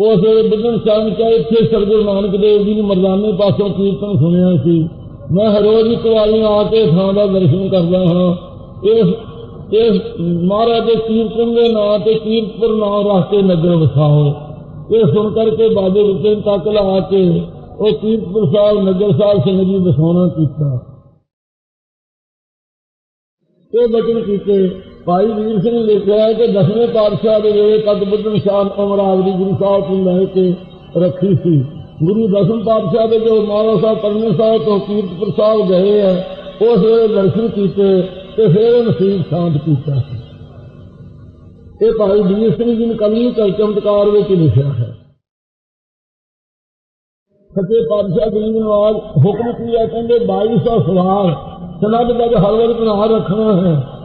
اس ਵੇਲੇ ਬੁੱਧਨ ਸਾਹਿਬ ਕਿਹਾ, ਇੱਥੇ ਸਰਗੁਰੂ ਨਾਨਕ ਦੇਵ ਜੀ ਨੇ ਮਰਦਾਨੇ ਪਾਸੋਂ ਕੀਰਤਨ ਸੁਣਿਆ ਸੀ। ਮੈਂ ਹਰ ਇੱਕ ਵਾਰੀ ਆ ਕੇ ਥਾਂ ਦਾ ਦਰਸ਼ਨ ਕਰਦਾ ਹਾਂ। ਇਸ ਇਸ ਮਹਾਰਾਜ ਦੇ ਕੀਰਤਨ ਦੇ ਨਾਂ ਤੇ ਕੀਰਤਪੁਰ ਨਾਂ ਰੱਖ ਕੇ ਨਗਰ ਵਸਾਓ। ਇਹ ਸੁਣ ਕਰਕੇ ਬਾਬੇ ਬੁੱਧਨ ਤੱਕ ਲਾ ਕੇ ਉਹ ਕੀਰਤਪੁਰ ਸਾਹਿਬ, ਨਗਰ ਸਾਹਿਬ ਸਿੰਘ ਜੀ ਵਸਾਉਣਾ ਕੀਤਾ। ਇਹ ਬਚਨ ਕੀਤੇ। بھائی ویر سنگھ لکھا ہے کہ دسویں پادشاہ دے ویلے قدبدن شان عمر آدری گرو صاحب کو لے کے رکھی سی۔ گرو دسم پادشاہ کے جو مارا صاحب پرنے صاحب تو کیرتپور صاحب گئے ہیں، اس ویلے درشن کیتے تو پھر نصیب شانت کیتا ہے۔ یہ بھائی ویر سنگھ جی نے کلی کر چمتکار وچ لکھا ہے۔ سچے پادشاہ گرو نواز حکم کیا کہ بائی سو سوال، سند کا جو ہر وقت نہ رکھنا ہے۔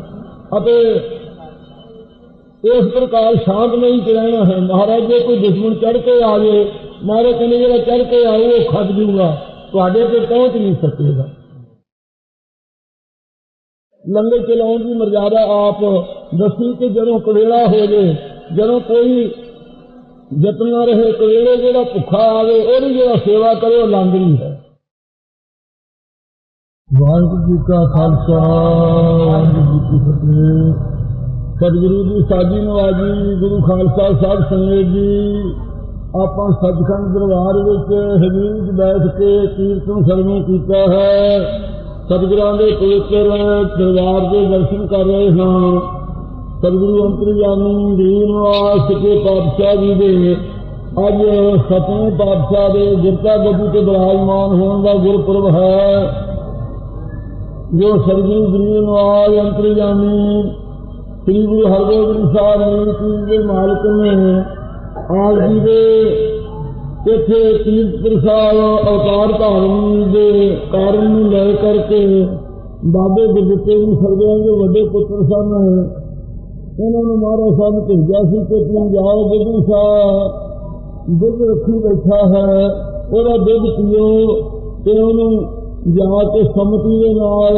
اس پرکار شانت نہیں چڑھنا رہنا ہے۔ مہاراج جی کوئی دشمن چڑھ کے آ جائے مہاراج کہنے جا چڑھ کے آؤ وہ کھس جوں گا۔ تے پہنچ نہیں سکے گا۔ لنگر چلاؤ کی مرزادہ آپ دسی کہ جدو کبیڑا ہو جائے جب کوئی جتنا رہے کڑیڑے جہاں بکھا آئے وہ سیوا کرے، وہ لانگری ہے۔ ਵਾਹਿਗੁਰੂ ਜੀ ਕਾ ਖਾਲਸਾ, ਵਾਹਿਗੁਰੂ ਜੀ ਕੀ ਫਤਿਹ। ਸਤਿਗੁਰੂ ਦੀ ਸਾਜੀ ਨਵਾਜੀ, ਗੁਰੂ ਖਾਲਸਾ ਸਾਹਿਬ ਸੰਗਤ ਜੀ, ਆਪਾਂ ਸੱਚਖੰਡ ਦਰਬਾਰ ਵਿੱਚ ਹਜ਼ੂਰ ਵਿੱਚ ਬੈਠ ਕੇ ਕੀਰਤਨ ਸਰਵਣ ਕੀਤਾ ਹੈ। ਸਤਿਗੁਰਾਂ ਦੇ ਪਵਿੱਤਰ ਦਰਬਾਰ ਦੇ ਦਰਸ਼ਨ ਕਰ ਰਹੇ ਹਾਂ। ਸਤਿਗੁਰੂ ਅੰਤਰਜਾਮੀ ਦੀਨ ਨਿਵਾਸ ਕੇ ਪਾਤਸ਼ਾਹ ਜੀ ਦੇ। ਅੱਜ ਸਤਵੇਂ ਪਾਤਸ਼ਾਹ ਦੇ ਗੁਰਤਾ ਗੱਦੀ ਤੇ ਬਿਰਾਜਮਾਨ ਹੋਣ ਦਾ ਗੁਰਪੁਰਬ ਹੈ। جو سرگی گرین آئے انتر جامی سری گرو ہرگوز انسان نے چیز کے مالک نے آج جی دے کتنے تیس پرسال اوتار دھارن دے کارن لے کر کے بابے کے بچے بھی سرگیاں کے وڈے پتر سن انہوں نے مارا سن بھیجا سی کہ تم جاؤ بدھو سا دھد رکھی بیٹھا ہے وہ دھد پیو۔ کہ انہوں ਜਾ ਕੇ ਸਮਤੀ ਦੇ ਨਾਲ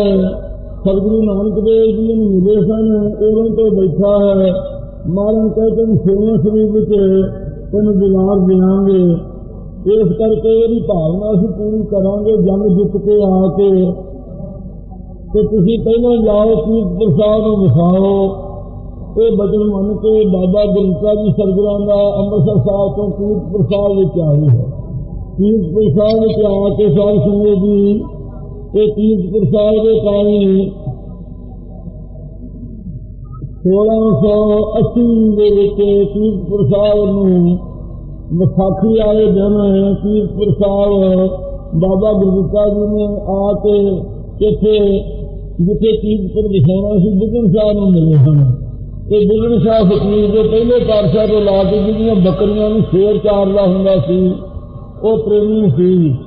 ਸਤਿਗੁਰੂ ਨਾਨਕ ਦੇਵ ਜੀ ਨੂੰ ਮਿਲੇ ਸਨ ਉਹਨਾਂ ਤੋਂ ਬੈਠਾ ਹੈ ਮਾਰਨ ਕਹਿੰਦੇ ਨੇ ਸੋਨੇ ਸਰੀਰ ਵਿੱਚ ਤੈਨੂੰ ਦਿਲਾਰ ਦੇਵਾਂਗੇ ਇਸ ਕਰਕੇ ਇਹਦੀ ਭਾਵਨਾ ਅਸੀਂ ਪੂਰੀ ਕਰਾਂਗੇ ਜੰਗ ਜਿੱਤ ਕੇ ਆ ਕੇ ਤੇ ਤੁਸੀਂ ਪਹਿਲਾਂ ਜਾਓ ਕੀਰਤਪੁਰ ਸਾਹਿਬ ਨੂੰ ਵਿਖਾਓ ਇਹ ਬਚਨ ਮੰਨ ਕੇ ਬਾਬਾ ਗੁਰਤਾ ਜੀ ਸਰਗੁਰਾਂ ਦਾ ਅੰਮ੍ਰਿਤਸਰ ਸਾਹਿਬ ਤੋਂ ਕੀਰਤਪੁਰ ਸਾਹਿਬ ਵਿੱਚ ਆਈ ਹੈ ਕੀਰਤਪੁਰ ਸਾਹਿਬ ਵਿੱਚ ਆ ਕੇ ਸਾਧ ਸੰਗਤ ਜੀ تو تیج کرسال کے پانی سولہ سو اسی تیج کرسال نساخی والے دن تیج کرسال بابا گرگتا جی نے آ کے کتنے جتنے تیج پر دکھا سی بگن شاہ ملے سن یہ بگن شاہ فکیل کے پہلے پارشاہ کو لا کے جنیاں جی بکریاں شیر چار چارتا ہوں سی وہ پریمی سی۔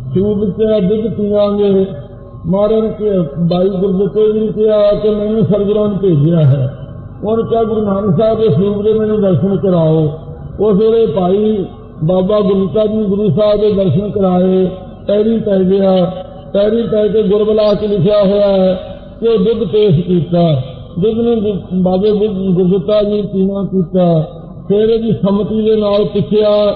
ਸੂਬ ਤੇ ਦੁੱਧ ਪੀਵਾਂਗੇ। ਮਹਾਰਾਜ ਕੇ ਬਾਈ ਗੁਰਦਿੱਤੇ ਜੀ ਕਿਹਾ ਕਿ ਮੈਨੂੰ ਸਰਗੁਰਾਂ ਭੇਜਿਆ ਹੈ। ਉਹਨੇ ਕਿਹਾ ਗੁਰੂ ਨਾਨਕ ਸਾਹਿਬ ਦੇ ਸਰੂਪ ਦੇ ਮੈਨੂੰ ਦਰਸ਼ਨ ਕਰਾਓ। ਉਸ ਵੇਲੇ ਭਾਈ ਬਾਬਾ ਗੁਰਤਾ ਜੀ ਗੁਰੂ ਸਾਹਿਬ ਦੇ ਦਰਸ਼ਨ ਕਰਾਏ। ਪੈਰੀ ਪੈ ਗਿਆ। ਪੈਰੀ ਪੈ ਕੇ ਗੁਰਬਲਾ ਚ ਲਿਖਿਆ ਹੋਇਆ ਹੈ ਕਿ ਦੁੱਧ ਪੇਸ਼ ਕੀਤਾ। ਦੁੱਧ ਨੇ ਬਾਬੇ ਗੁਰ- ਜੀ ਪੀਣਾ ਕੀਤਾ। ਫਿਰ ਇਹਦੀ ਸੰਮਤੀ ਦੇ ਨਾਲ ਪੁੱਛਿਆ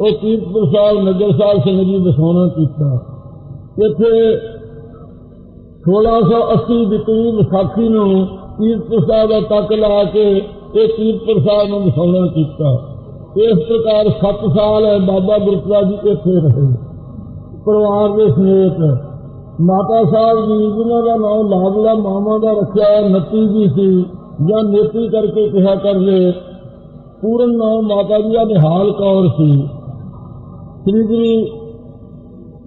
وہ کیرتپور پرسال نگر صاحب سے میری سونا کیتا۔ اتنے سولہ سو اسی کے قریب ساخی کیرتپور کا تک لا کے یہ کیرتپور پرسال نے دسونا کیتا۔ اس پرکار سات سال ہے بابا برکلا جی اتنے رہے۔ پروار کے سمیت ماتا صاحب جی جہاں کا نام لاگلا ماوا کا رکھا نتی جی سی، یا نیتی کر کے کہا کر لے۔ پورن نام ماتا جی کا نہال کور سی۔ سری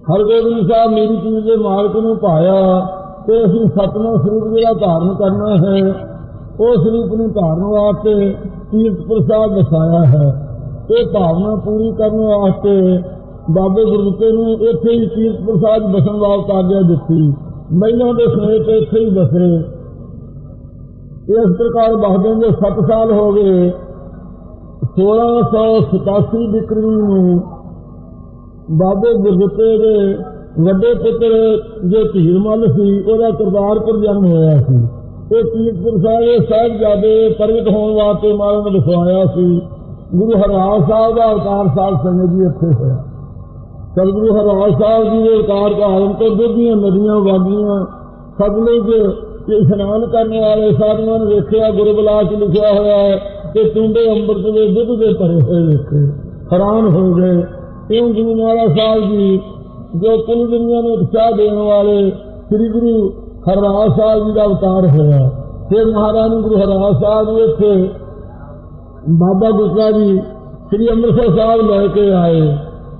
ہرگوبند صاحب میری چیز کے مالک نے پایا، تو اسی ستنا سروپ جہاں دھارن کرنا ہے، اس روپ نے دھارن واسطے تیرت پرساد دسایا ہے۔ یہ بھاونا پوری کرنے واسطے بابے گرپے نے اتنے ہی تیرت پرساد بسن واسطے آگیا دیتی مہیلا کے سمیت اتنے ہی بسے۔ اس پرکار بہادر جو سات سال ہو گئے، سولہ سو ستاسی بکری ਬਾਬੇ ਗੁਰਦੁੱਤੇ ਦੇ ਵੱਡੇ ਪੁੱਤਰ ਜੋ ਧੀਰਮਲ ਸੀ ਉਹਦਾ ਕਰਤਾਰਪੁਰ ਜਨਮ ਹੋਇਆ ਸੀ ਇਹ ਤੀਰਥਪੁਰ ਸਾਹਿਬ ਸਾਹਿਬਜ਼ਾਦੇ ਪ੍ਰਗਟ ਹੋਣ ਵਾਸਤੇ ਮਾਰਨ ਨੇ ਵਿਖਾਇਆ ਸੀ ਗੁਰੂ ਹਰਰਾਜ ਸਾਹਿਬ ਦਾ ਅਵਤਾਰ ਸਾਹਿਬ ਸੰਗਤ ਜੀ ਇੱਥੇ ਹੋਇਆ ਸਤਿਗੁਰੂ ਹਰਰਾਜ ਸਾਹਿਬ ਜੀ ਦੇ ਅਵਤਾਰ ਕਾਰਨ ਤੋਂ ਦੁੱਧੀਆਂ ਨਦੀਆਂ ਵਾਗੀਆਂ ਸਤਲੁਜ ਤੇ ਇਸ਼ਨਾਨ ਕਰਨ ਵਾਲੇ ਸਾਧੂਆਂ ਨੇ ਵੇਖਿਆ ਗੁਰਬਲਾ ਚ ਲਿਖਿਆ ਹੋਇਆ ਹੈ ਕਿ ਤੁੰਡੇ ਅੰਮ੍ਰਿਤ ਦੇ ਦੁੱਧ ਦੇ ਭਰੇ ਹੋਏ ਵੇਖੇ ਹੈਰਾਨ ਹੋ ਗਏ کیوں گرو والا صاحب جی جو کل دنیا میں اتشاہ دینے والے سری گرو ہرراج صاحب جی کا اوتار ہوا پھر مہارانی گرو ہرراج صاحب جی اتنے بابا گسا جی سری امرتسر صاحب لے کے آئے۔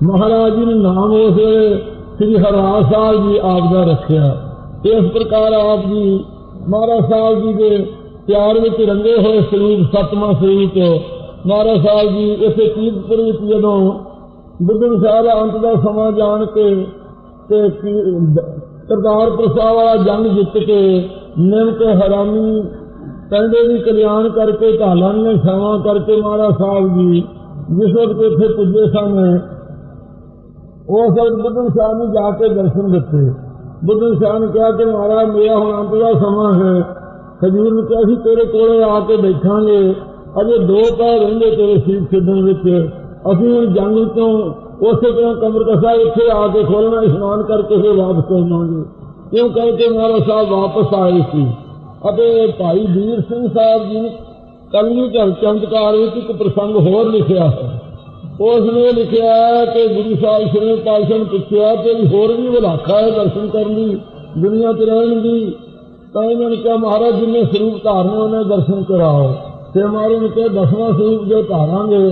مہاراج جی نے نام اس ویلے سری ہرراج صاحب جی آپ کا رکھا اس پرکار آپ جی مہاراج صاحب جی کے پیار میں رنگے ہوئے سروپ ستواں سروپ مہاراج صاحب جی اسے چیز پر جدوں بگن سارا انت کا سما جان کے کردار پرسا والا جنگ جیت کے نم کے حرامی پنڈے بھی کلیان کر کے ٹالان نے سوا کر کے مارا صاحب جی جس وقت اتنے پجے سن اس وقت بدھن شاہ نے جا کے درشن دیتے۔ بدھن شاہ نے کہا کہ مارا، میرا ہوں انت کا سما ہے۔ حضور نے کہا سی تیرے کو آ کے بیٹھا گے۔ اجے دو پہ رہے تیرے سیٹ چڈن ਅਸੀਂ ਹੁਣ ਜੰਗ ਤੋਂ ਉਸੇ ਤਰ੍ਹਾਂ ਕਮਰ ਕਸਾ ਇੱਥੇ ਆ ਕੇ ਖੋਲਣਾ ਇਸ਼ਨਾਨ ਕਰਕੇ ਫਿਰ ਵਾਪਸ ਹੋਵਾਂਗੇ ਕਿਉਂ ਕਰਕੇ ਮਹਾਰਾਜ ਸਾਹਿਬ ਵਾਪਸ ਆਏ ਸੀ ਅਤੇ ਭਾਈ ਵੀਰ ਸਿੰਘ ਸਾਹਿਬ ਜੀ ਕਲਯੁਗ ਘਰ ਚਮਤਕਾਰ ਵਿੱਚ ਇੱਕ ਪ੍ਰਸੰਗ ਹੋਰ ਲਿਖਿਆ ਹੈ ਉਸ ਨੇ ਲਿਖਿਆ ਕਿ ਗੁਰੂ ਸਾਹਿਬ ਸ੍ਰੀ ਪਾਤਸ਼ਾਹ ਨੇ ਪੁੱਛਿਆ ਕਿ ਹੋਰ ਵੀ ਵਿਲਾਖਾ ਹੈ ਦਰਸ਼ਨ ਕਰਨ ਦੀ ਦੁਨੀਆ ਤੇ ਰਹਿਣ ਦੀ ਤਾਂ ਇਹਨਾਂ ਨੇ ਕਿਹਾ ਮਹਾਰਾਜ ਜੀ ਨੇ ਸਰੂਪ ਧਾਰਨੇ ਉਹਨੇ ਦਰਸ਼ਨ ਕਰਾਓ ਤੇ ਮਹਾਰਾਜ ਨੇ ਕਿਹਾ ਦਸਵਾਂ ਸਰੂਪ ਜੋ ਧਾਰਾਂਗੇ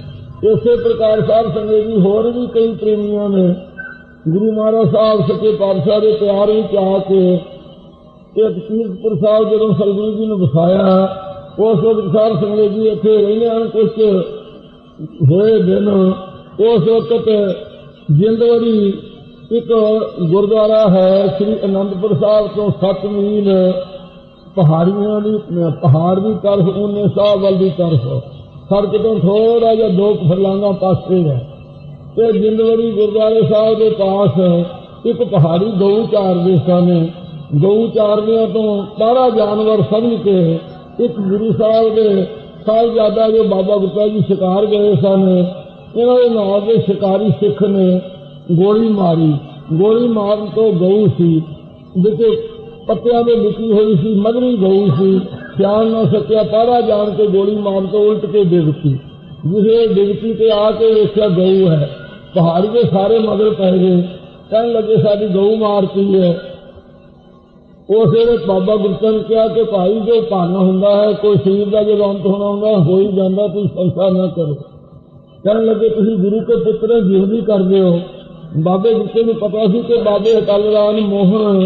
اسی پرکار صاحب سنگے جی ہور پریمیاں نے۔ گرو مہاراج صاحب سچے پادشاہ کے پیار ہی چاہ کے ایک تیرت پرساد جب سرگرو جی نے بسایا اس وقت سر سنگے جی اتنے رہنے کچھ ہوئے دن۔ اس وقت جندوری ایک گردوارا ہے سری آنندپور صاحب تو سات میل پہاڑیاں پہاڑ بھی طرف انہیں صاحب والی طرف۔ فرق تو تھوڑا جا دو فرلانگا پاس ہے تے جندوری گردوارے صاحب کے پاس ایک پہاڑی گؤ چار دے سن گؤ چارنیا تو سارا جانور سمجھ کے ایک گرو صاحب کے صاحبزادہ جو بابا گپتا جی شکار گئے سن یہاں کے نام کے شکاری سکھ نے گولی ماری۔ گولی مارن تو گؤ سی جیسے پتیا میں لکی ہوئی سی مگری گئی سی۔ دھیان نہ سکیا پارا جان کے گولی مار کے الٹ کے ڈگتی جسے ڈگتی پہ آ کے ویسا گئو ہے۔ پہاڑ کے سارے مگر پہ گئے۔ کہنے لگے ساری گئو مارتی ہے۔ اس ویلے بابا گرچن نے کہا کہ بھائی، جو پانا ہوں ہے، کوئی شریر کا جو رنت ہونا ہوں ہو ہی جانا تھی سنسا نہ کرو۔ کہنے لگے تھی گرو کے پتر جیو بھی کر دے ہو بابے گرچن نے پتا سی کہ بابے اٹل رام موہن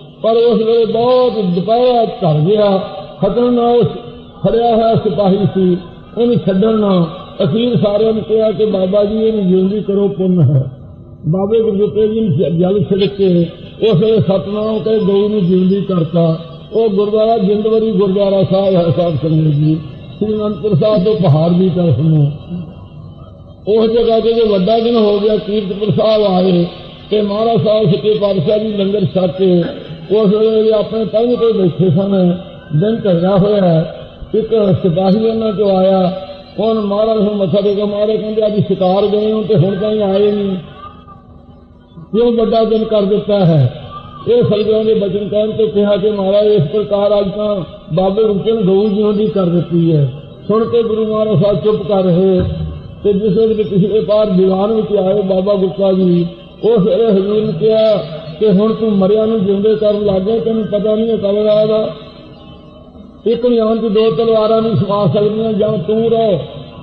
پر اس ویلے بہت دوپہر کر گیا خطر نہ اس ہوا سپاہی سی، ان چڈن اخیر سارے نے کہا کہ بابا جی یہ جیوندی کرو پن۔ ہے بابے گرجتے جی جل چھڑک کے اس ویلے ستنا کے گئو نے جیوندی کرتا۔ وہ گردوارا جندوری گردوارا صاحب ہے صاحب سنگھ جی شری انتر صاحب تو پہاڑ بھی طرف میں اس جگہ سے جو وڈا دن ہو گیا کیرتپور صاحب آئے کہ مہاراج صاحب سکے پادشاہ جی لنگر چھاتے اس ویلے اپنے تنگ پہ بیٹھے سن دن چڑھا ہوا ایک سپاہی ان کو آیا، کون مارا سن دے ٹیکا مارے کہ ابھی شکار گئے ہوں تو ہوں کہیں آئے نہیں۔ کیوں بڑا دن کر دیتا ہے؟ یہ سلجوں نے بچن کہن تو کہا کہ مارا اس پرکار اج تو بابے رکن گو جی ہوں کر دیتی ہے۔ سن کے گرو مہاراج صاحب چپ کر رہے۔ تو جس وقت پچھلے پار دیوان میں آئے، بابا گپتا جی اس ویلے حضور نے کیا کہ ہوں تم مریا جیوے کر لگ لگے تین پتا نہیں کب آئے گا ایک نیان تو دو تلوار نہیں سما سکتی جا تہو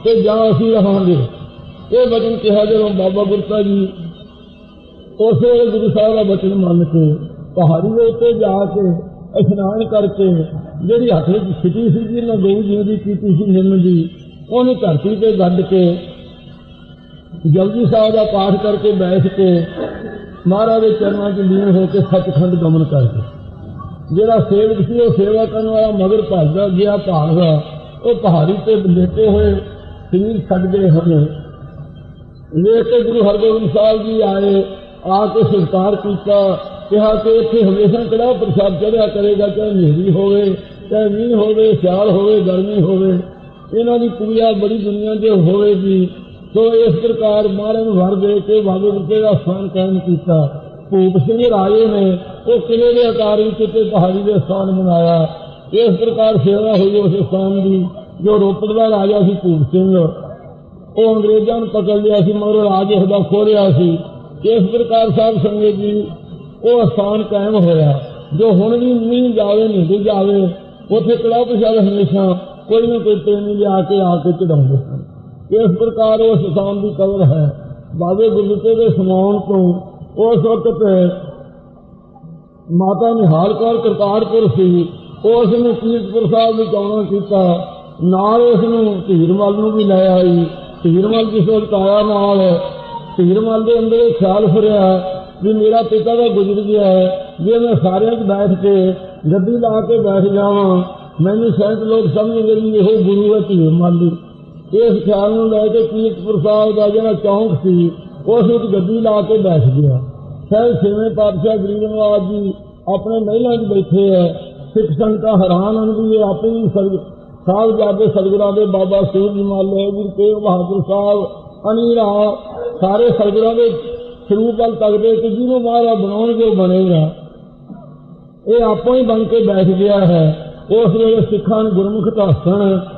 تو جا اسی رہاں گے۔ یہ وچن کہا جب بابا گرتا جی۔ اس ویل گرو صاحب کا وچن من کے پہاڑی اتنے جا کے اشنان کر کے جہی ہاتھ چھٹی سی جی گو جی کی کیتی سی نم جی انہیں دھرتی پہ گڈ کے جلدی صاحب کا پاٹ کر کے بیٹھ کے ਮਹਾਰਾਜ ਦੇ ਚਰਨਾਂ 'ਚ ਲੀਨ ਹੋ ਕੇ ਸੱਚਖੰਡ ਗਮਨ ਕਰ ਜਿਹੜਾ ਸੇਵਕ ਸੀ, ਉਹ ਸੇਵਾ ਕਰਨ ਵਾਲਾ ਮਗਰ ਭੱਜਦਾ, ਗਿਆ ਭਾਗਦਾ ਉਹ ਪਹਾੜੀ ਤੇ ਲੇਟੇ ਹੋਏ ਸਰੀਰ ਛੱਡ ਗਏ ਹਨ ਕੇ ਗੁਰੂ ਹਰਗੋਬਿੰਦ ਸਾਹਿਬ ਜੀ ਆਏ, ਆ ਕੇ ਸਤਿਕਾਰ ਕੀਤਾ। ਕਿਹਾ ਕਿ ਇੱਥੇ ਹਮੇਸ਼ਾ ਕੜਾ ਪ੍ਰਸਾਦ ਚੜਿਆ ਕਰੇਗਾ, ਚਾਹੇ ਹਨੇਰੀ ਹੋਵੇ, ਚਾਹੇ ਮੀਂਹ ਹੋਵੇ, ਸਿਆਲ ਹੋਵੇ, ਗਰਮੀ ਹੋਵੇ। ਇਹਨਾਂ ਦੀ ਪੂਜਾ ਬੜੀ ਦੁਨੀਆ 'ਚ ਹੋਵੇਗੀ। ਸੋ ਇਸ ਪ੍ਰਕਾਰ ਮਹਾਰਾਜ ਨੂੰ ਵਰ ਦੇ ਕੇ ਬਾਬੇ ਗੁਰਦੇ ਦਾ ਸਥਾਨ ਕਾਇਮ ਕੀਤਾ ਭੂਪ ਸਿੰਘ ਰਾਜੇ ਨੇ ਉਹ ਕਿਲੇ ਦੇ ਆਕਾਰ ਵਿੱਚ ਤੇ ਪਹਾੜੀ ਦੇ ਸਥਾਨ ਬਣਾਇਆ ਇਸ ਪ੍ਰਕਾਰ ਸੇਵਾ ਹੋਈ ਉਸ ਸਥਾਨ ਦੀ ਜੋ ਰੋਪੜ ਦਾ ਰਾਜਾ ਸੀ ਭੂਪ ਸਿੰਘ ਉਹ ਅੰਗਰੇਜ਼ਾਂ ਨੂੰ ਪਕੜ ਲਿਆ ਸੀ ਮਗਰ ਰਾਜ ਉਹਦਾ ਖੋਲਿਆ ਸੀ ਇਸ ਪ੍ਰਕਾਰ ਸਾਹਿਬ ਸੰਗਤ ਜੀ ਉਹ ਸਥਾਨ ਕਾਇਮ ਹੋਇਆ ਜੋ ਹੁਣ ਵੀ ਨਹੀਂ ਜਾਵੇ ਨਹੀਂ ਜਾਵੇ ਉੱਥੇ ਕੜਾ ਪ੍ਰਸ਼ਾਦ ਹਮੇਸ਼ਾ ਕੋਈ ਨਾ ਕੋਈ ਪ੍ਰੇਮੀ ਲਿਆ ਕੇ ਆ ਕੇ ਚੜਾਉਂਦੇ ਸਨ اس پرکار اس انسان کی قدر ہے۔ بابے گرجتے کے سمان تو اس وقت ماتا نہار کرتار کرتارپور سی، اس نے کیرتپور صاحب چاہنا کیا نال اس دھیرمل مل بھی لے آئی۔ دھیرمل جس وقت آیا نال دھیرمل کے اندر یہ خیال فریا بھی میرا پتا کا گزر گیا ہے۔ جی میں سارے بیٹھ کے گدی لا کے بیٹھ جا مینو سائنس لوگ سمجھ گئے یہ گرو ہے دھیرمل اس خیال نو لے کے کیرتپور صاحب کا جڑا چونک سی، اس گی لا کے بیٹھ گیا۔ خیر چھویں پاتشاہ گریب نواز جی اپنے محلوں بیٹھے ہے۔ سکھ سنگت حیران آدمی ہے آپ ہی صاحب کے سرگرا کے بابا سیو جی مال گرو تیغ بہادر صاحب انی انیرا سارے سرگرا کے سروپ وال تکتے کہ جی وہ مارا بنا گے بنے گا۔ یہ آپ ہی بن کے بیٹھ گیا ہے۔ اس ویلے سکھان گرمکھ تاسن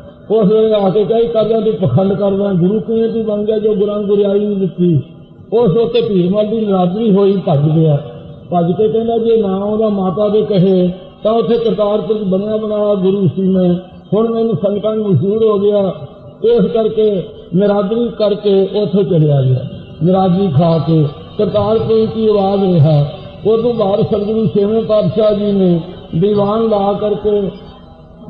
اس نے آ کے کئی کر دیں پخنڈ کر دیں گرو کیوں تو بن گیا، جو گران گریائی نہیں دیتی اس اتنے پیر مل کی ناراضگی ہوئی بج گیا۔ بج کے کہنا جی نہ وہ ماتا دے کہے تو اتنے کرتارپور بنیا بنایا گرو سی میں۔ ہوں میرے سنگتوں مشہور ہو گیا۔ اس کر کے نرادری کر کے اتوں چلیا گیا۔ نرادری کھا کے کرتارپور کی آواز رہا۔ وہ تو باہر سرگرو چھویں پادشاہ جی نے دیوان لا کر کے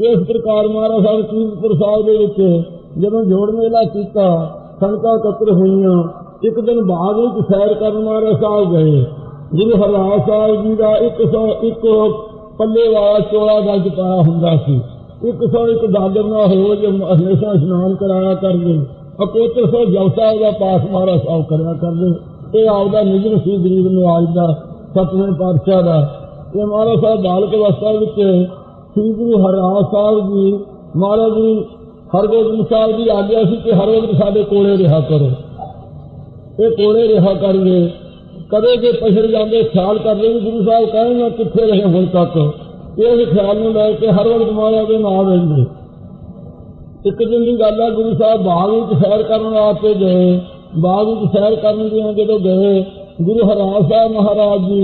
ਇਸ ਪ੍ਰਕਾਰ ਮਹਾਰਾਜ ਸਾਹਿਬ ਕੀਰਤਪੁਰ ਸਾਹਿਬ ਦੇ ਵਿੱਚ ਜਦੋਂ ਜੋੜ ਮੇਲਾ ਕੀਤਾ ਸੰਗਤਾਂ ਇਕੱਤਰ ਹੋਈਆਂ ਇੱਕ ਦਿਨ ਬਾਅਦ ਵਿੱਚ ਸੈਰ ਕਰਨ ਮਹਾਰਾਜ ਸਾਹਿਬ ਗਏ ਗੁਰੂ ਹਰਰਾਜ ਸਾਹਿਬ ਜੀ ਦਾ 101 ਪੱਲੇ ਵਾਲਾ ਚੋਲਾ ਗੱਜ ਪਾਇਆ ਹੁੰਦਾ ਸੀ ਇੱਕ ਸੌ ਇੱਕ ਦਾਦਰ ਨਾ ਹੋ ਜੇ ਹਮੇਸ਼ਾ ਇਸ਼ਨਾਨ ਕਰਾਇਆ ਕਰਦੇ ਅਕੋਤਰ ਸੌ ਜਲਸਾ ਉਹਦਾ ਪਾਸ ਮਾਰਾ ਸਾਹਿਬ ਕਰਿਆ ਕਰਦੇ ਇਹ ਆਪਦਾ ਨਿਜਮ ਸੀ ਗਰੀਬ ਨਿਵਾਜ ਦਾ ਸਤਵੇਂ ਪਾਤਸ਼ਾਹ ਦਾ ਇਹ ਮਹਾਰਾਜ ਸਾਹਿਬ ਬਾਲਕ ਅਵਸਥਾ ਵਿੱਚ سیدری ہر ہاں آسار جی مارا جی ہر روز مثال بھی آگیا سی کہ ہر روز سارے کوڑے رہا کرو یہ کوڑے رہا کر گئے کدے کے پچھڑ جانے خیال کر رہے گرو صاحب کہیں نہ کتنے رہے ہوں تک؟ یہ خیال میں لے کے ہر وقت مارا کے نہ رہے ایک دن کی گل ہے، گرو صاحب باغ سیر کرنے واسطے گئے۔ باغ سیر کرنے دیا گئے، گرو ہراس ہاں صاحب مہاراج جی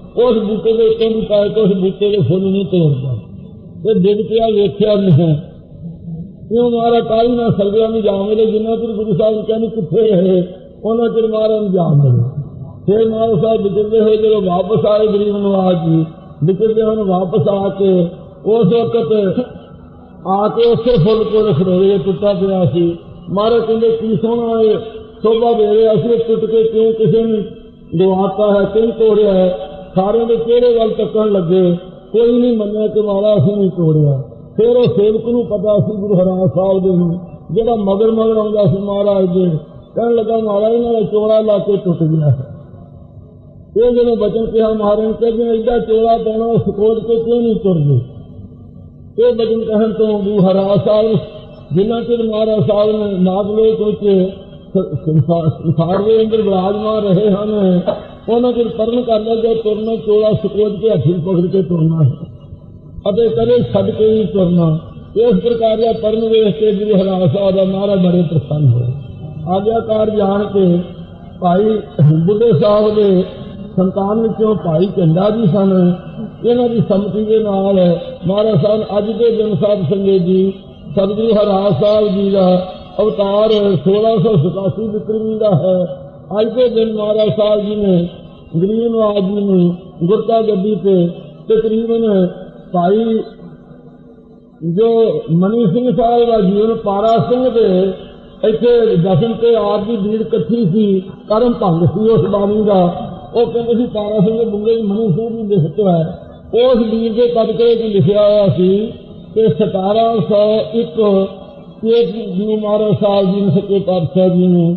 اس بوٹے کے اتوں بھی پائے تو اس بوٹے کے فل نہیں توڑتا۔ یہ ڈگ پیا ویخیا نہیں کیوں مارا کالی نہ سلویا نہیں جا ملے جنہ چر گرو صاحب کہنے کتنے رہے انہیں چر مارا انجام ملے پھر مارو صاحب بچرتے ہوئے جب واپس آئے گریب نواز جی بچرتے ہوئے واپس آ کے اس وقت آ کے اسے فل کو رکھ رہے ٹوٹا پیا سی۔ مارا کہتے کی سونا سوبا دے رہے اصل ٹوٹ کے کیوں کسی نے دواتا ہے؟ کیوں توڑیا ہے؟ سارے کے چہرے وال تکن لگے، کوئی نہیں منیا کہ مارا اسی نہیں توڑیا۔ پھر وہ سیوک نو پتا سی گرو ہر صاحب دے نو مگر مگر آتا سی مہاراج دے۔ کہنے لگا مہاراج نے چوڑا لا کے ٹوٹ گیا۔ یہ جب بچن کیا مہاراج کہ ایڈا چوڑا پہنا سکوٹ کے کیوں نہیں تر گئے؟ یہ بچن کہن تو گرو ہر صاحب جنہ چر مہاراج صاحب نے ناپ لوگ سارے اندر براجمان رہے ہیں ਉਹਨਾਂ ਚਿਰ ਪਰਨ ਕਰ ਲਿਆ ਜੋ ਤੁਰਨਾ ਚੋਲਾ ਸਕੋਜ ਕੇ ਹੱਥੀ ਪਕੜ ਕੇ ਤੁਰਨਾ। ਅਤੇ ਕਦੇ ਛੱਡ ਕੇ ਨਹੀਂ ਤੁਰਨਾ। ਇਸ ਪ੍ਰਕਾਰ ਦਾ ਪਰਨ ਵੇਖ ਕੇ ਗੁਰੂ ਹਰਾਜ ਸਾਹਿਬ ਦਾ ਮਹਾਰਾਜ ਬੜੇ ਪ੍ਰਸੰਨ ਹੋਏ। ਆਗਿਆਕਾਰ ਜਾਣ ਕੇ ਭਾਈ ਬੁੱਢੇ ਸਾਹਿਬ ਦੇ ਸੰਤਾਨ ਵਿੱਚੋਂ ਭਾਈ ਚੰਦਾ ਜੀ ਸਨ। ਇਹਨਾਂ ਦੀ ਸੰਮਤੀ ਦੇ ਨਾਲ ਮਹਾਰਾਜ ਸਾਹਿਬ ਅੱਜ ਦੇ ਦਿਨ ਸਾਹਿਬ ਸੰਗਤ ਜੀ, ਸਤਿਗੁਰੂ ਹਰਾਸ ਸਾਹਿਬ ਜੀ ਦਾ ਅਵਤਾਰ 1687 ਵਿਕਰਮੀ ਦਾ ਹੈ। ਅੱਜ ਦੇ ਦਿਨ ਮਹਾਰਾਜ ਸਾਹਿਬ ਜੀ ਨੇ ਗਰੀਬ ਨਵਾਜ ਜੀ ਨੂੰ ਗੁਰਤਾ ਗੱਦੀ ਤੇ ਤਕਰੀਬਨ ਭਾਈ ਜੋ ਮਨੀ ਸਿੰਘ ਸਾਹਿਬ ਦਾ ਜੀਵਨ ਪਾਰਾ ਸਿੰਘ ਦੇ ਇੱਥੇ ਦਸਮ ਤੇ ਆਪ ਦੀ ਭੀੜ ਇਕੱਠੀ ਸੀ ਕਰਮ ਭੰਗ ਸੀ ਉਸ ਬਾਣੀ ਦਾ ਉਹ ਕਹਿੰਦੇ ਸੀ ਪਾਰਾ ਸਿੰਘ ਦੇ ਬੁੰਗੇ ਦੀ ਮਨੀ ਸਿੰਘ ਦੀ ਲਿਖਤ ਹੈ ਉਸ ਵੀਰ ਦੇ ਕਦਕਰੇ ਵਿੱਚ ਲਿਖਿਆ ਹੋਇਆ ਸੀ ਕਿ 1701 ਇੱਕ ਗੁਰੂ ਮਹਾਰਾਜ ਸਾਹਿਬ ਜੀ ਨੇ ਸੱਚੇ ਪਾਤਸ਼ਾਹ ਜੀ ਨੇ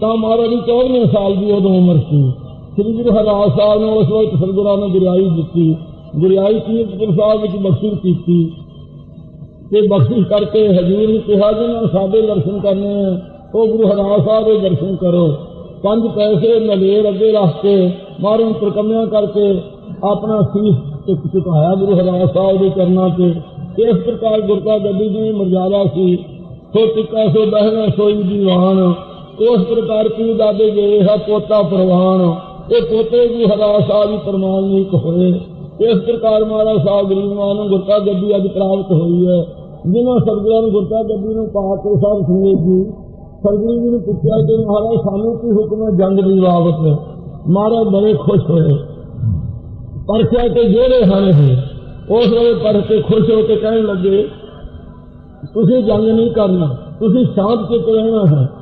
تا مارا چودہ سال کی ادو عمر سی شری گرو ہزار صاحب نے اس وقت سرگرہ نے گریائی دیتی گریائی کی پتر صاحب کی بخشش کی تے کر کے حضور نے کہا کہ سارے درشن کرنے ہیں وہ گرو ہزار صاحب کے درشن کرو پنج پیسے نلیر اگے رکھ کے مارے پرکمیا کر کے اپنا فیس چکایا گرو ہزار صاحب کے کرنا سے اس پرکار گرتا گدی جی مریادہ سی سو ٹکا سو بہنا سوئی دیوان اس پرکار کی دادے گئے ہے پوتا پروان، یہ پوتے بھی ہزار سال پرمان نیک ہوئے۔ اس پرکار مارا صاحب گریبان گرتا گدی اج پراپت ہوئی ہے۔ جنہوں سرگران گرتا گدی نو پا کے صاحب سنگے جی سرگری جی نے پوچھا کہ مہارا سانو کی حکم ہے جنگ کی بابت میں مہاراج بڑے خوش ہوئے۔ پرچے کے جوڑے ہانے ہیں۔ اس وقت پڑھ کے خوش ہو کے کہنے لگے تھی جنگ نہیں کرنا تھی شانت کے رہنا ہے۔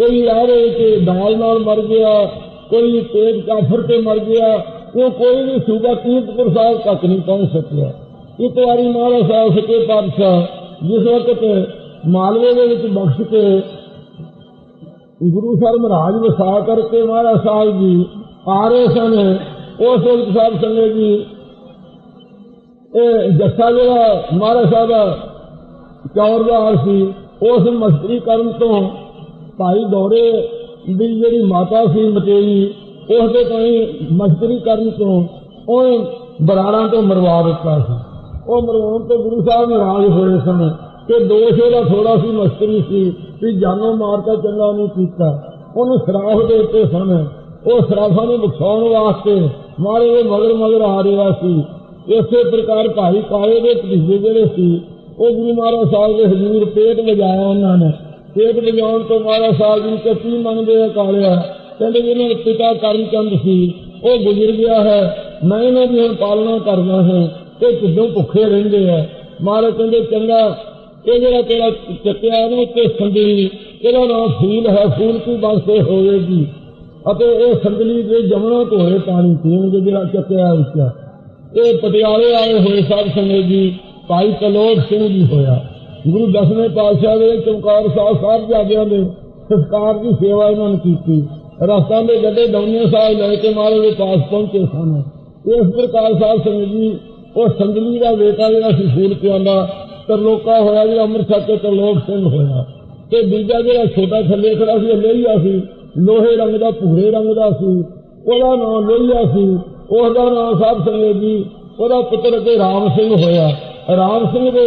کوئی لہرے کے دال نال مر گیا، کوئی پیٹ کافر سے مر گیا، وہ کوئی بھی صوبہ کیرتپور صاحب تک نہیں پہنچ سکیا۔ ایک باری مارا صاحب سکے بادشاہ جس وقت مالوے کے بخش کے گرو سر مہاراج وسا کر کے مہاراج صاحب جی آ رہے سن، اس وقت صاحب سنگے جی جسا جا مہاراج صاحب چور دار سی، اس مستری کرن تو ਭਾਈ ਦੌਰੇ ਦੀ ਜਿਹੜੀ ਮਾਤਾ ਸੀ ਮਤੇਈ ਉਸ ਦੇ ਕੋਈ ਮਸਤਰੀ ਕਰਨ ਤੋਂ ਉਹ ਬਰਾੜਾਂ ਤੋਂ ਮਰਵਾ ਦਿੱਤਾ ਸੀ ਉਹ ਮਰਵਾਉਣ ਤੋਂ ਗੁਰੂ ਸਾਹਿਬ ਨਾਰਾਜ਼ ਹੋਏ ਸਨ ਕਿ ਦੋਸ਼ ਉਹਦਾ ਥੋੜਾ ਸੀ ਮਸਤਰੀ ਸੀ ਵੀ ਜਾਨੋਂ ਮਾਰਤਾ ਚੰਗਾ ਨਹੀਂ ਕੀਤਾ ਉਹਨੂੰ ਸਰਾਫ ਦੇ ਉੱਤੇ ਸਨ ਉਹ ਸਰਾਫਾਂ ਨੂੰ ਬਖਸ਼ਾਉਣ ਵਾਸਤੇ ਮਾਰੇ ਦੇ ਮਗਰ ਮਗਰ ਆ ਰਿਹਾ ਸੀ ਇਸੇ ਪ੍ਰਕਾਰ ਭਾਈ ਕਾਲੇ ਦੇ ਭਤੀਜੇ ਜਿਹੜੇ ਸੀ ਉਹ ਗੁਰੂ ਮਹਾਰਾਜ ਸਾਹਿਬ ਦੇ ਹਜ਼ੂਰ ਪੇਟ ਵਜਾਇਆ ਉਹਨਾਂ ਨੇ ਪੇਟ ਵਜਾਉਣ ਤੋਂ ਮਹਾਰਾਜ ਸਾਹਿਬ ਜੀ ਤੇ ਕੀ ਮੰਗਦੇ ਆ ਕਾਲਿਆ? ਕਹਿੰਦੇ ਇਹਨਾਂ ਦੇ ਪਿਤਾ ਕਰਮਚੰਦ ਸੀ। ਉਹ ਗੁਜ਼ਰ ਗਿਆ ਹੈ। ਮੈਂ ਇਹਨਾਂ ਦੀ ਹੁਣ ਪਾਲਣਾ ਕਰਦਾ ਹਾਂ। ਤੇ ਕਿਦੋਂ ਭੁੱਖੇ ਰਹਿੰਦੇ ਆ? ਮਹਾਰਾਜ ਕਹਿੰਦੇ, ਚੰਗਾ, ਇਹ ਜਿਹੜਾ ਤੇਰਾ ਚੱਕਿਆ ਇਹਨੂੰ ਤੇ ਸੰਦਲੀ ਇਹਦਾ ਨਾਮ ਫੂਲ ਹੈ। ਫੂਲ ਕੀ ਵਾਸਤੇ ਹੋਵੇਗੀ। ਅਤੇ ਇਹ ਸੰਦਲੀ ਦੇ ਜਮਣਾ ਧੋਏ ਪਾਣੀ ਪੀਣਗੇ ਜਿਹੜਾ ਚੱਕਿਆ ਉੱਚਾ ਇਹ ਪਟਿਆਲੇ ਆਏ ਹੋਏ ਸਾਧ ਸੰਗਤ ਜੀ ਭਾਈ ਕਲੋਕ ਸਿੰਘ ਜੀ ਹੋਇਆ। گرو دسویں پادشاہ دے چمکار صاحب صاحب جاگیا نے سسکار کی سیوا انہوں نے کی راستہ میں گڈے ڈونیا صاحب لے کے مارے وہ پاس پہنچے سن اس پرکار صاحب سمجھ جی وہ سنگلی کا بیٹا جا سی پہ پیانا ترلوکا ہوا جا امرتسر کے ترلوک سنگھ ہوا تو دوجا جا چھوٹا تھلے کھڑا سی لوہیا سی لوہے رنگ کا بھورے رنگ کا سی وہ نام لوہیا سی اس کا نام صاحب سنگھ جی وہ پتر کے رام سنگھ ہوا رام سنگھ کے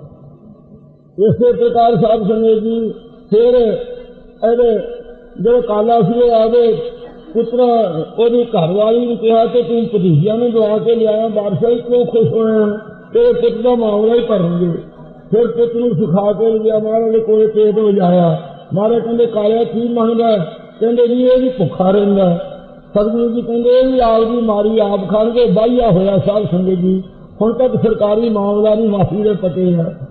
اسی پرکار صاحب سنگے جی پھر ارے جو کالا سیے آوے پترا، وہ گھر والی نے کہا کہ تم پتیجیا میں دعا کے لیا بادشاہ کیوں خوش ہونا تیرے پت کا معاملہ ہی بھروں گے۔ پھر پت سکھا کے لیا مہاراج نے کوئی پیٹ ہو جایا۔ کہ کالا کی منگتا کہ جی، یہ بھی بخا رہتا ہے۔ سدگو جی کہ یہ بھی آپ کی ماری، آپ کھان کے باہیا ہوا سال سنگے جی۔ ہوں تک سرکاری معاملہ نہیں، معافی کے پتے ہے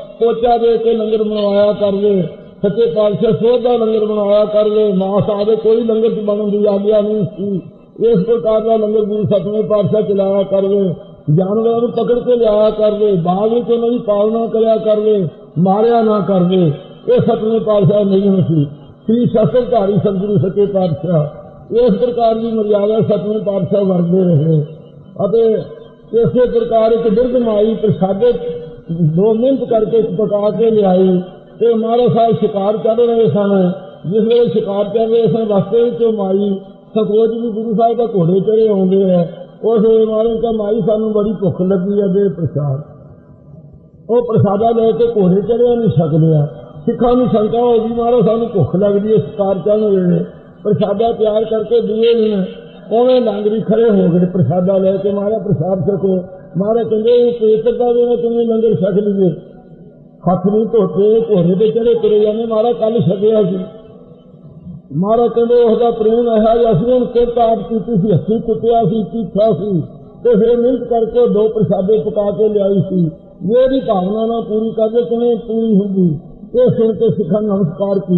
پوچا دے کے لنگر بنوایا کر لے سچے پاشا سوچ کا لنگر بنوایا کر لے ماں سارے کوئی لنگر بن کی گیا نہیں سی۔ اس پرکار کا لنگر گرو سچویں پادشاہ چلایا کر لے جانور پکڑ کے لیا کر دے، باغ تو پالنا کریا کر دے، ماریا نہ کر دے۔ یہ ستویں پادشاہ نہیں ہوں سی۔ شری شسر دھاری سدگرو سچے پادشاہ۔ اس پرکار کی مریادا ستویں پادشاہ ورگے رہے۔ اسی پرکار ایک درد مائی پرسادت دو منٹ کر کے پکا کے لیائی تو ہمارے ساتھ شکار کر رہے سن، جس ویل شکار کر رہے سن رستے چو مائی سکوچ بھی گرو صاحب کا گھوڑے چڑے آدھے ہے اس ویل مارے کا مائی سانو بڑی بک لگی ہے، بے پرساد۔ وہ پرسادہ لے کے گھوڑے چڑھیا نہیں سکتے ہیں سکھان کی شنکا ہوگی مہاراج سانو بھوک لگتی ہے، شکار چڑھ رہے پرسادہ تیار کر کے دیے نہیں اوے لانگری کھڑے ہو گئے پرسادہ لے کے مارا پرشاد سکو۔ مارا کہتے پیتر کا دینا کہیں لنگر چھک لیے ہاتھ نہیں دھوتے، گھوڑے پہ چڑھے کرے جانے یعنی مارا کل چکیا سی۔ مارا کہتے اس کا پریم ایسا جی اصل ہوں کہ تاپ کی سی ہسی کٹیا سی چیخا سی۔ تو پھر محنت کر کے دو پرشادے پکا کے لیائی سی۔ یہ بھی بھاونا نہ پوری کر دے کہیں پوری ہوگی یہ سن کے سکھا نمسکار کی